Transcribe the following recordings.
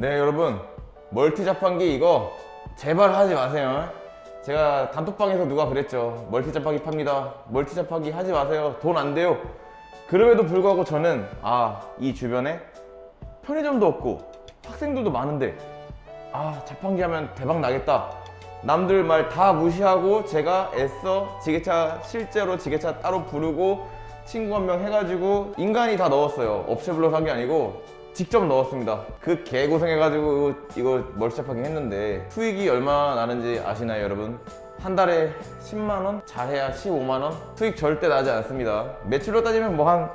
네 여러분. 멀티 자판기 이거 제발 하지 마세요. 제가 단톡방에서 누가 그랬죠. 멀티 자판기 팝니다. 멀티 자판기 하지 마세요. 돈 안 돼요. 그럼에도 불구하고 저는 아 이 주변에 편의점도 없고 학생들도 많은데 아 자판기 하면 대박 나겠다. 남들 말 다 무시하고 제가 애써 지게차 실제로 지게차 따로 부르고 친구 한 명 해가지고 인간이 다 넣었어요. 업체 불러서 한게 아니고 직접 넣었습니다 그 개고생해가지고 이거 자판기 했는데 수익이 얼마 나는지 아시나요 여러분? 한 달에 10만원? 잘해야 15만원? 수익 절대 나지 않습니다 매출로 따지면 뭐 한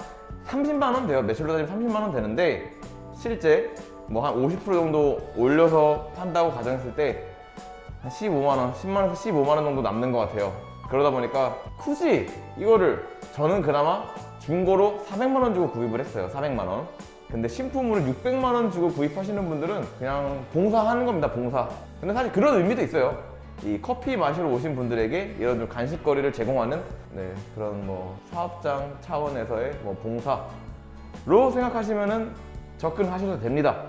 30만원 돼요 매출로 따지면 30만원 되는데 실제 뭐 한 50% 정도 올려서 판다고 가정했을 때 한 15만원, 10만원에서 15만원 정도 남는 것 같아요. 그러다 보니까 굳이 이거를 저는 그나마 중고로 400만원 주고 구입을 했어요. 400만원. 근데 신품으로 600만 원 주고 구입하시는 분들은 그냥 봉사하는 겁니다. 봉사. 근데 사실 그런 의미도 있어요. 이 커피 마시러 오신 분들에게 이런 좀 간식거리를 제공하는 네, 그런 뭐 사업장 차원에서의 뭐 봉사로 생각하시면은 접근하셔도 됩니다.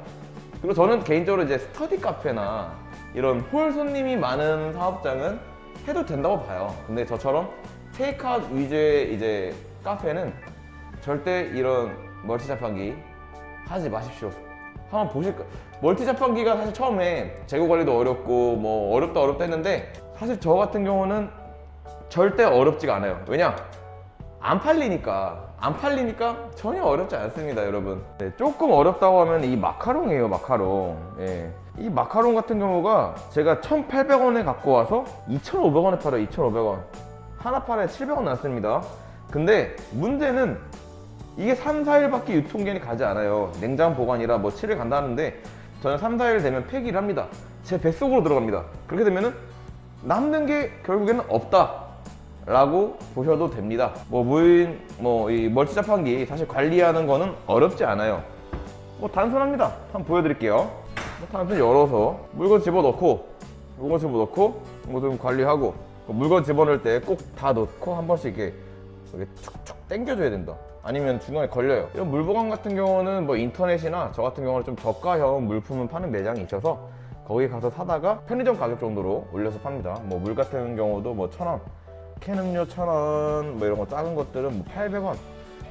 그리고 저는 개인적으로 이제 스터디 카페나 이런 홀 손님이 많은 사업장은 해도 된다고 봐요. 근데 저처럼 테이크아웃 위주의 이제 카페는 절대 이런 멀티 자판기 하지 마십시오. 한번 보실 거. 멀티 자판기가 사실 처음에 재고 관리도 어렵고 뭐 어렵다 어렵다 했는데 사실 저 같은 경우는 절대 어렵지가 않아요. 왜냐? 안 팔리니까 안 팔리니까 전혀 어렵지 않습니다 여러분 네, 조금 어렵다고 하면 이 마카롱이에요 마카롱 예. 이 마카롱 같은 경우가 제가 1,800원에 갖고 와서 2,500원에 팔아요 2,500원 하나 팔에 700원 났습니다 근데 문제는 이게 3, 4일밖에 유통기한이 가지 않아요 냉장 보관이라 뭐 7일 간다는데 저는 3, 4일 되면 폐기를 합니다 제 뱃속으로 들어갑니다 그렇게 되면은 남는 게 결국에는 없다 라고 보셔도 됩니다. 뭐 무인 뭐 이 멀티 자판기 사실 관리하는 거는 어렵지 않아요. 뭐 단순합니다. 한번 보여드릴게요. 뭐 단순히 열어서 물건 집어넣고 물건 집어넣고 뭐좀 관리하고 물건 집어넣을 때 꼭 다 넣고 한 번씩 이렇게 이렇게 툭툭 당겨줘야 된다. 아니면 중간에 걸려요. 이런 물보관 같은 경우는 뭐 인터넷이나 저 같은 경우는 좀 저가형 물품을 파는 매장이 있어서 거기 가서 사다가 편의점 가격 정도로 올려서 팝니다. 뭐 물 같은 경우도 뭐 천 원, 캔 음료 천 원, 뭐 이런 거 작은 것들은 뭐 800원.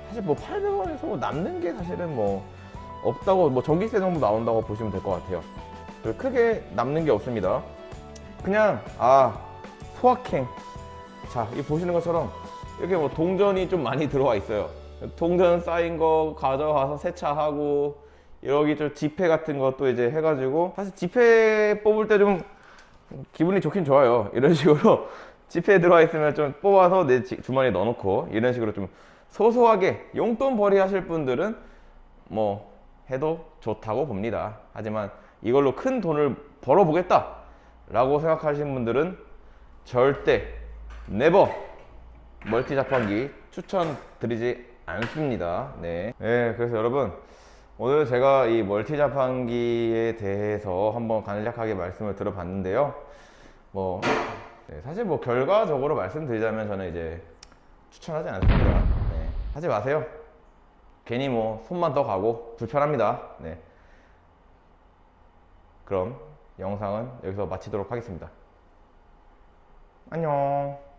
사실 뭐 800원에서 뭐 남는 게 사실은 뭐 없다고 뭐 전기세 정도 나온다고 보시면 될 것 같아요. 크게 남는 게 없습니다. 그냥 아 소확행. 자, 이 보시는 것처럼 이렇게 뭐 동전이 좀 많이 들어와 있어요. 동전 쌓인 거 가져가서 세차하고 여기 좀 지폐 같은 것도 이제 해가지고 사실 지폐 뽑을 때 좀 기분이 좋긴 좋아요. 이런 식으로 지폐 들어와 있으면 좀 뽑아서 내 지- 주머니에 넣어놓고 이런 식으로 좀 소소하게 용돈 벌이 하실 분들은 뭐 해도 좋다고 봅니다. 하지만 이걸로 큰 돈을 벌어보겠다 라고 생각하시는 분들은 절대 네버 멀티 자판기 추천드리지 않습니다. 네. 네, 그래서 여러분 오늘 제가 이 멀티 자판기에 대해서 한번 간략하게 말씀을 들어봤는데요. 뭐 네, 사실 뭐 결과적으로 말씀드리자면 저는 이제 추천하지 않습니다. 네, 하지 마세요. 괜히 뭐 손만 더 가고 불편합니다. 네. 그럼 영상은 여기서 마치도록 하겠습니다. 안녕.